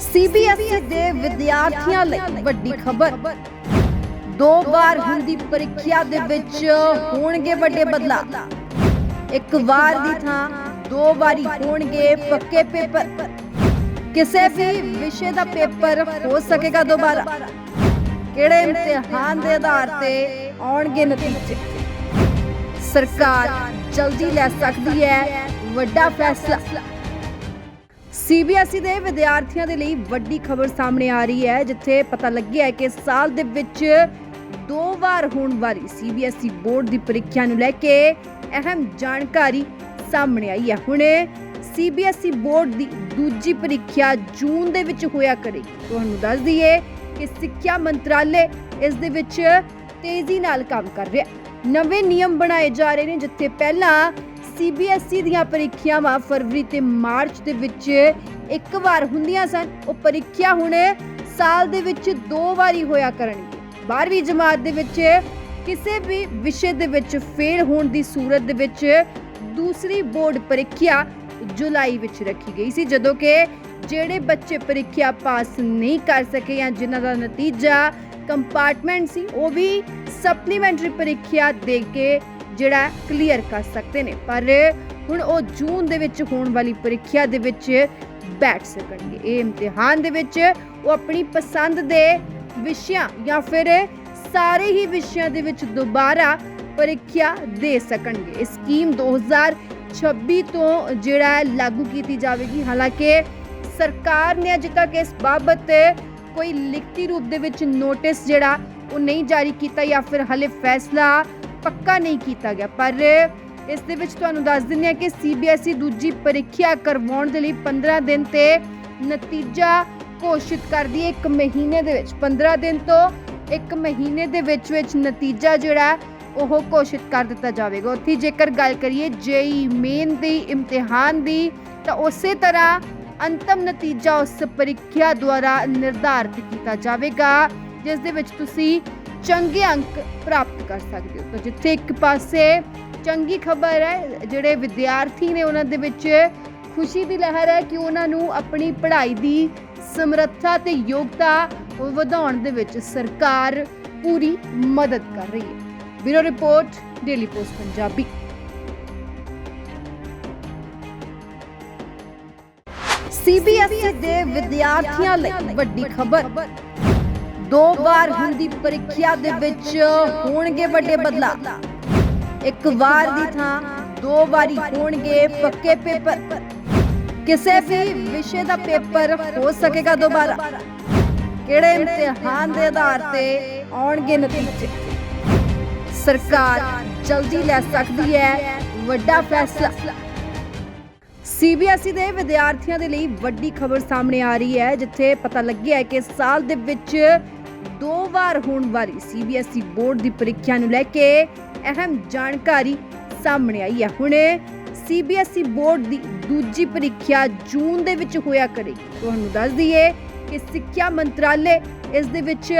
CBSE ਦੇ ਵਿਦਿਆਰਥੀਆਂ ਲਈ ਵੱਡੀ ਖਬਰ। ਦੋ ਵਾਰ ਹੁੰਦੀ ਪ੍ਰੀਖਿਆ ਦੇ ਵਿੱਚ ਹੋਣਗੇ ਵੱਡੇ ਬਦਲਾਅ। ਇੱਕ ਵਾਰ ਦੀ ਥਾਂ ਦੋ ਵਾਰੀ ਹੋਣਗੇ ਪੱਕੇ ਪੇਪਰ। ਕਿਸੇ ਵੀ ਵਿਸ਼ੇ ਦਾ ਪੇਪਰ ਹੋ ਸਕੇਗਾ ਦੁਬਾਰਾ। ਕਿਹੜੇ ਇਮਤਿਹਾਨ ਦੇ ਆਧਾਰ ਤੇ ਆਉਣਗੇ ਨਤੀਜੇ? ਸਰਕਾਰ ਜਲਦੀ ਲੈ ਸਕਦੀ ਹੈ ਵੱਡਾ ਫੈਸਲਾ। ਸੀਬੀਐਸਈ ਦੇ ਵਿਦਿਆਰਥੀਆਂ ਦੇ ਲਈ ਵੱਡੀ ਖਬਰ ਸਾਹਮਣੇ ਆ ਰਹੀ ਹੈ, ਜਿੱਥੇ ਪਤਾ ਲੱਗਿਆ ਹੈ ਕਿ ਸਾਲ ਦੇ ਵਿੱਚ ਦੋ ਵਾਰ ਹੋਣ ਵਾਲੀ ਸੀਬੀਐਸਈ ਬੋਰਡ ਦੀ ਪ੍ਰੀਖਿਆ ਨੂੰ ਲੈ ਕੇ ਅਹਿਮ ਜਾਣਕਾਰੀ ਸਾਹਮਣੇ ਆਈ ਹੈ। ਹੁਣ ਸੀਬੀਐਸਈ ਬੋਰਡ ਦੀ ਦੂਜੀ ਪ੍ਰੀਖਿਆ ਜੂਨ ਦੇ ਵਿੱਚ ਹੋਇਆ ਕਰੇਗੀ। ਤੁਹਾਨੂੰ ਦੱਸ ਦਈਏ ਕਿ ਸਿੱਖਿਆ ਮੰਤਰਾਲੇ ਇਸ ਦੇ ਵਿੱਚ ਤੇਜ਼ੀ ਨਾਲ ਕੰਮ ਕਰ ਰਿਹਾ ਨਵੇਂ ਨਿਯਮ ਬਣਾਏ ਜਾ ਰਹੇ ਨੇ, ਜਿੱਥੇ ਪਹਿਲਾਂ ਸੀਬੀਐਸਈ ਦੀਆਂ ਪ੍ਰੀਖਿਆਵਾਂ ਫਰਵਰੀ ਤੇ ਮਾਰਚ ਦੇ ਵਿੱਚ ਇੱਕ ਵਾਰ ਹੁੰਦੀਆਂ ਸਨ। ਉਹ ਪ੍ਰੀਖਿਆ ਹੁਣ ਸਾਲ ਦੇ ਵਿੱਚ ਦੋ ਵਾਰੀ ਹੋਇਆ ਕਰਨਗੀ 12ਵੀਂ ਜਮਾਤ ਦੇ ਵਿੱਚ ਕਿਸੇ ਵੀ ਵਿਸ਼ੇ ਦੇ ਵਿੱਚ ਫੇਲ ਹੋਣ ਦੀ ਸੂਰਤ ਦੇ ਵਿੱਚ ਦੂਸਰੀ ਬੋਰਡ ਪ੍ਰੀਖਿਆ ਜੁਲਾਈ ਵਿੱਚ ਰੱਖੀ ਗਈ ਸੀ। ਜਦੋਂ ਕਿ ਜਿਹੜੇ ਬੱਚੇ ਪ੍ਰੀਖਿਆ ਪਾਸ ਨਹੀਂ ਕਰ ਸਕੇ ਜਾਂ ਜਿਨ੍ਹਾਂ ਦਾ ਨਤੀਜਾ ਕੰਪਾਰਟਮੈਂਟ ਸੀ, ਉਹ ਵੀ ਸਪਲੀਮੈਂਟਰੀ ਪ੍ਰੀਖਿਆ ਦੇ ਕੇ ਜਿਹੜਾ ਕਲੀਅਰ ਕਰ ਸਕਦੇ ਨੇ। ਪਰ ਹੁਣ ਉਹ ਜੂਨ ਦੇ ਵਿੱਚ ਹੋਣ ਵਾਲੀ ਪ੍ਰੀਖਿਆ ਦੇ ਵਿੱਚ ਬੈਠ ਸਕਣਗੇ। ਇਹ ਇਮਤਿਹਾਨ ਦੇ ਵਿੱਚ ਉਹ ਆਪਣੀ ਪਸੰਦ ਦੇ ਵਿਸ਼ਿਆਂ ਜਾਂ ਫਿਰ ਸਾਰੇ ਹੀ ਵਿਸ਼ਿਆਂ ਦੇ ਵਿੱਚ ਦੁਬਾਰਾ ਪ੍ਰੀਖਿਆ ਦੇ ਸਕਣਗੇ। ਇਹ ਸਕੀਮ 2026 ਤੋਂ ਜਿਹੜਾ ਲਾਗੂ ਕੀਤੀ ਜਾਵੇਗੀ। ਹਾਲਾਂਕਿ ਸਰਕਾਰ ਨੇ ਅਜੇ ਤੱਕ ਇਸ ਬਾਬਤ ਕੋਈ ਲਿਖਤੀ ਰੂਪ ਦੇ ਵਿੱਚ ਨੋਟਿਸ ਜਿਹੜਾ ਉਹ ਨਹੀਂ ਜਾਰੀ ਕੀਤਾ ਜਾਂ ਫਿਰ ਹਲੇ ਫੈਸਲਾ ਪੱਕਾ ਨਹੀਂ ਕੀਤਾ ਗਿਆ। ਪਰ ਇਸ ਦੇ ਵਿੱਚ ਤੁਹਾਨੂੰ ਦੱਸ ਦਿੰਦੇ ਹਾਂ ਕਿ ਸੀਬੀਐਸਈ ਦੂਜੀ ਪ੍ਰੀਖਿਆ ਕਰਵਾਉਣ ਦੇ ਲਈ 15 ਦਿਨ ਤੇ ਨਤੀਜਾ ਘੋਸ਼ਿਤ ਕਰਦੀ ਹੈ ਇੱਕ ਮਹੀਨੇ ਦੇ ਵਿੱਚ। 15 ਦਿਨ ਤੋਂ ਇੱਕ ਮਹੀਨੇ ਦੇ ਵਿੱਚ ਵਿੱਚ ਨਤੀਜਾ ਜਿਹੜਾ, ਉਹ ਘੋਸ਼ਿਤ ਕਰ ਦਿੱਤਾ ਜਾਵੇਗਾ। ਉੱਥੇ ਜੇਕਰ ਗੱਲ ਕਰੀਏ ਜੇਈ ਮੇਨ ਦੀ ਇਮਤਿਹਾਨ ਦੀ, ਤਾਂ ਉਸੇ ਤਰ੍ਹਾਂ ਅੰਤਮ ਨਤੀਜਾ ਉਸ ਪ੍ਰੀਖਿਆ ਦੁਆਰਾ ਨਿਰਧਾਰਿਤ ਕੀਤਾ ਜਾਵੇਗਾ, ਜਿਸ ਦੇ ਵਿੱਚ ਤੁਸੀਂ ਚੰਗੇ ਅੰਕ ਪ੍ਰਾਪਤ ਕਰ ਸਕਦੇ ਹੋ। ਤਾਂ ਜਿੱਥੇ ਇੱਕ ਪਾਸੇ ਚੰਗੀ ਖਬਰ ਹੈ, ਜਿਹੜੇ ਵਿਦਿਆਰਥੀ ਨੇ ਉਹਨਾਂ ਦੇ ਵਿੱਚ ਖੁਸ਼ੀ ਦੀ ਲਹਿਰ ਹੈ ਕਿ ਉਹਨਾਂ ਨੂੰ ਆਪਣੀ ਪੜ੍ਹਾਈ ਦੀ ਸਮਰੱਥਾ ਤੇ ਯੋਗਤਾ ਵਧਾਉਣ ਦੇ ਵਿੱਚ ਸਰਕਾਰ ਪੂਰੀ ਮਦਦ ਕਰ ਰਹੀ ਹੈ। Bureau report, daily post, Punjabi. CBSE ਦੇ ਵਿਦਿਆਰਥੀਆਂ ਲਈ ਵੱਡੀ ਖਬਰ। ਦੋ ਵਾਰ ਹੁੰਦੀ ਪ੍ਰੀਖਿਆ ਦੇ ਵਿੱਚ ਹੋਣਗੇ ਵੱਡੇ ਬਦਲਾਅ। ਇੱਕ ਵਾਰ ਦੀ ਥਾਂ, ਦੋ ਵਾਰੀ ਹੋਣਗੇ ਪੱਕੇ ਪੇਪਰ। ਕਿਸੇ ਵੀ ਵਿਸ਼ੇ ਦਾ ਪੇਪਰ ਹੋ ਸਕੇਗਾ ਦੁਬਾਰਾ। ਕਿਹੜੇ ਇਮਤਿਹਾਨ ਦੇ ਆਧਾਰ ਤੇ ਆਉਣਗੇ ਨਤੀਜੇ? ਸਰਕਾਰ ਜਲਦੀ ਲੈ ਸਕਦੀ ਹੈ ਵੱਡਾ ਫੈਸਲਾ। ਸੀਬੀਐਸਈ ਦੇ ਵਿਦਿਆਰਥੀਆਂ ਦੇ ਲਈ ਵੱਡੀ ਖਬਰ ਸਾਹਮਣੇ ਆ ਰਹੀ ਹੈ, ਜਿੱਥੇ ਪਤਾ ਲੱਗਿਆ ਹੈ ਕਿ ਸਾਲ ਦੇ ਵਿੱਚ ਦੋ ਵਾਰ ਹੋਣ ਵਾਲੀ ਸੀਬੀਐਸਈ ਬੋਰਡ ਦੀ ਪ੍ਰੀਖਿਆ ਨੂੰ ਲੈ ਕੇ ਅਹਿਮ ਜਾਣਕਾਰੀ ਸਾਹਮਣੇ ਆਈ ਹੈ। ਹੁਣ ਸੀਬੀਐਸਈ ਬੋਰਡ ਦੀ ਦੂਜੀ ਪ੍ਰੀਖਿਆ ਜੂਨ ਦੇ ਵਿੱਚ ਹੋਇਆ ਕਰੇਗੀ। ਤੁਹਾਨੂੰ ਦੱਸ ਦਈਏ ਕਿ ਸਿੱਖਿਆ ਮੰਤਰਾਲੇ ਇਸ ਦੇ ਵਿੱਚ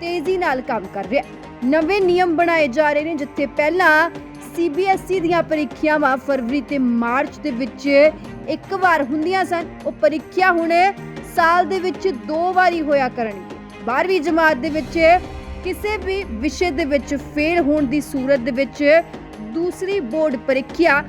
ਤੇਜ਼ੀ ਨਾਲ ਕੰਮ ਕਰ ਰਿਹਾ ਹੈ। ਨਵੇਂ ਨਿਯਮ ਬਣਾਏ ਜਾ ਰਹੇ ਨੇ, ਜਿੱਥੇ ਪਹਿਲਾਂ ਸੀਬੀਐਸਈ ਦੀਆਂ ਪ੍ਰੀਖਿਆਵਾਂ ਫਰਵਰੀ ਤੇ ਮਾਰਚ ਦੇ ਵਿੱਚ ਇੱਕ ਵਾਰ ਹੁੰਦੀਆਂ ਸਨ। ਉਹ ਪ੍ਰੀਖਿਆ ਹੁਣ ਸਾਲ ਦੇ ਵਿੱਚ ਦੋ ਵਾਰੀ ਹੋਇਆ ਕਰਨਗੀ 12ਵੀਂ ਜਮਾਤ ਦੇ ਵਿੱਚ ਕਿਸੇ ਵੀ ਵਿਸ਼ੇ ਦੇ ਵਿੱਚ ਫੇਲ ਹੋਣ ਦੀ ਸੂਰਤ ਦੇ ਵਿੱਚ ਦੂਸਰੀ ਬੋਰਡ ਪ੍ਰੀਖਿਆ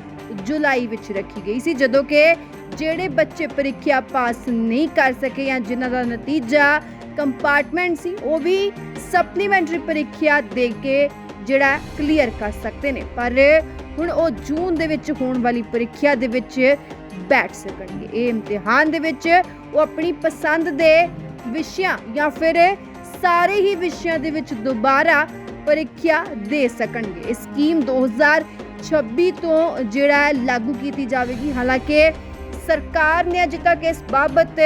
ਜੁਲਾਈ ਵਿੱਚ ਰੱਖੀ ਗਈ ਸੀ, ਜਦੋਂ ਕਿ ਜਿਹੜੇ ਬੱਚੇ ਪ੍ਰੀਖਿਆ ਪਾਸ ਨਹੀਂ ਕਰ ਸਕੇ ਜਾਂ ਜਿਨ੍ਹਾਂ ਦਾ ਨਤੀਜਾ ਕੰਪਾਰਟਮੈਂਟ ਸੀ, ਉਹ ਵੀ ਸਪਲੀਮੈਂਟਰੀ ਪ੍ਰੀਖਿਆ ਦੇ ਕੇ ਜਿਹੜਾ ਕਲੀਅਰ ਕਰ ਸਕਦੇ ਨੇ। ਪਰ ਹੁਣ ਉਹ ਜੂਨ ਦੇ ਵਿੱਚ ਹੋਣ ਵਾਲੀ ਪ੍ਰੀਖਿਆ ਦੇ ਵਿੱਚ ਬੈਠ ਸਕਣਗੇ। ਇਹ ਇਮਤਿਹਾਨ ਦੇ ਵਿੱਚ ਉਹ ਆਪਣੀ ਪਸੰਦ ਦੇ ਵਿਸ਼ਿਆਂ ਜਾਂ ਫਿਰ ਸਾਰੇ ਹੀ ਵਿਸ਼ਿਆਂ ਦੇ ਵਿੱਚ ਦੁਬਾਰਾ ਪ੍ਰੀਖਿਆ ਦੇ ਸਕਣਗੇ। ਇਹ ਸਕੀਮ 2026 ਤੋਂ ਜਿਹੜਾ ਲਾਗੂ ਕੀਤੀ ਜਾਵੇਗੀ। ਹਾਲਾਂਕਿ ਸਰਕਾਰ ਨੇ ਅਜੇ ਤੱਕ ਇਸ ਬਾਬਤ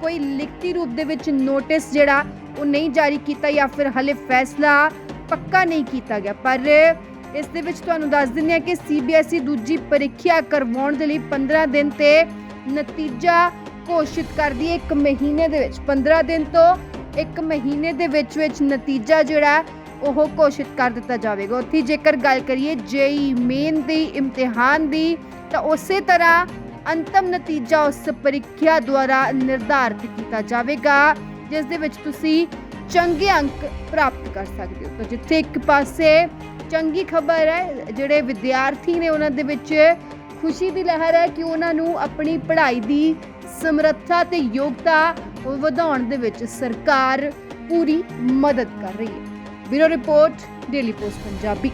ਕੋਈ ਲਿਖਤੀ ਰੂਪ ਦੇ ਵਿੱਚ ਨੋਟਿਸ ਜਿਹੜਾ ਉਹ ਨਹੀਂ ਜਾਰੀ ਕੀਤਾ ਜਾਂ ਫਿਰ ਹਲੇ ਫੈਸਲਾ ਪੱਕਾ ਨਹੀਂ ਕੀਤਾ ਗਿਆ। ਪਰ ਇਸ ਦੇ ਵਿੱਚ ਤੁਹਾਨੂੰ ਦੱਸ ਦਿੰਦੇ ਹਾਂ ਕਿ ਸੀਬੀਐਸਈ ਦੂਜੀ ਪ੍ਰੀਖਿਆ ਕਰਵਾਉਣ ਦੇ ਲਈ 15 ਦਿਨ ਤੇ ਨਤੀਜਾ ਘੋਸ਼ਿਤ ਕਰਦੀ ਹੈ ਇੱਕ ਮਹੀਨੇ ਦੇ ਵਿੱਚ 15 ਦਿਨ ਤੋਂ ਇੱਕ ਮਹੀਨੇ ਦੇ ਵਿੱਚ ਵਿੱਚ ਨਤੀਜਾ ਜਿਹੜਾ ਉਹ ਘੋਸ਼ਿਤ ਕਰ ਦਿੱਤਾ ਜਾਵੇਗਾ। ਉੱਥੇ ਜੇਕਰ ਗੱਲ ਕਰੀਏ ਜੇਈ ਮੇਨ ਦੀ ਇਮਤਿਹਾਨ ਦੀ, ਤਾਂ ਉਸੇ ਤਰ੍ਹਾਂ ਅੰਤਮ ਨਤੀਜਾ ਉਸ ਪ੍ਰੀਖਿਆ ਦੁਆਰਾ ਨਿਰਧਾਰਿਤ ਕੀਤਾ ਜਾਵੇਗਾ, ਜਿਸ ਦੇ ਵਿੱਚ ਤੁਸੀਂ ਚੰਗੇ ਅੰਕ ਪ੍ਰਾਪਤ ਕਰ ਸਕਦੇ ਹੋ। ਤਾਂ ਜਿੱਥੇ ਇੱਕ ਪਾਸੇ ਚੰਗੀ ਖਬਰ ਹੈ, ਜਿਹੜੇ ਵਿਦਿਆਰਥੀ ਨੇ ਉਹਨਾਂ ਦੇ ਵਿੱਚ ਖੁਸ਼ੀ ਦੀ ਲਹਿਰ ਹੈ ਕਿ ਉਹਨਾਂ ਨੂੰ ਆਪਣੀ ਪੜ੍ਹਾਈ ਦੀ ਸਮਰੱਥਾ ਤੇ ਯੋਗਤਾ ਵਧਾਉਣ ਦੇ ਵਿੱਚ ਸਰਕਾਰ ਪੂਰੀ ਮਦਦ ਕਰ ਰਹੀ ਹੈ। Bureau report, daily post Punjabi.